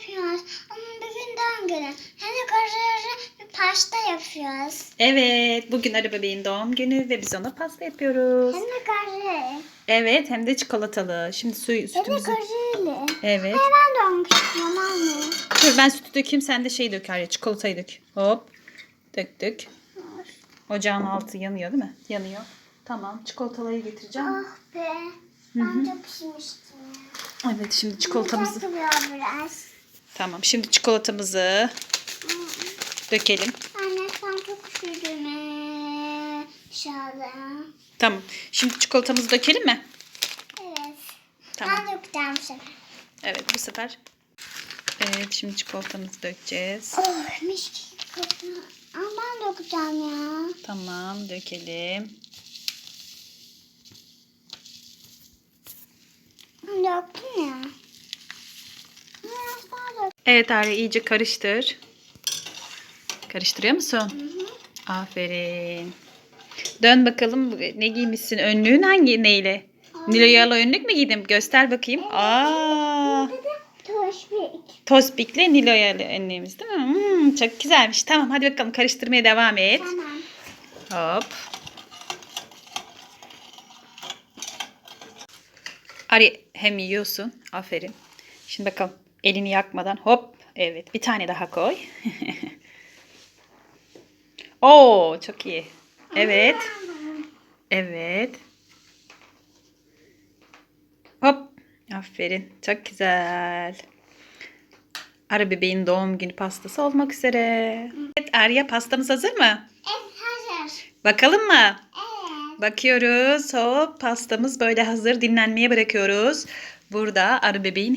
yapıyoruz. Onun bir gün doğum günü. De kocaman bir pasta yapıyoruz. Evet, bugün arı bebeğin doğum günü ve biz ona pasta yapıyoruz. Hem de kocaman. Evet, hem de çikolatalı. Şimdi su, Hem de sütümüzü... kocaman. Evet. Hemen doğmuştum anne. Dur ben sütü dökeyim, sen de şey dök Arya, çikolatayı dök. Hop. Dök dök. Ocağın altı yanıyor değil mi? Yanıyor. Tamam, çikolatalıyı getireceğim. Ah be. Ben de pişmiştim. Evet, şimdi çikolatamızı... Takılıyor biraz. Tamam, şimdi çikolatamızı dökelim. Anne sen çok üşüdün. Dışarıda. Tamam, şimdi çikolatamızı dökelim mi? Evet. Tamam. Ben dökeceğim bu sefer. Evet, bu sefer. Evet, şimdi çikolatamızı dökeceğiz. Oh mis gibi. Ama ben dökeceğim ya. Tamam, dökelim. Döktüm ya. Evet Arya iyice karıştır. Karıştırıyor musun? Hı hı. Aferin. Dön bakalım ne giymişsin? Önlüğün hangi neyle? Niloyalı önlük mü giydin? Göster bakayım. Aa, Bir de toşbik. Tospik'le Niloyalı önlüğümüz değil mi? Hmm, çok güzelmiş. Tamam hadi bakalım karıştırmaya devam et. Tamam. Hop. Ari hem yiyorsun. Aferin. Şimdi bakalım elini yakmadan hop. Evet bir tane daha koy. Oo çok iyi. Evet. Evet. Hop. Aferin. Çok güzel. Arı bebeğin doğum günü pastası olmak üzere. Evet Arya pastamız hazır mı? Evet hazır. Bakalım mı? Evet. Bakıyoruz. Hop pastamız böyle hazır. Dinlenmeye bırakıyoruz. Burada arı bebeğin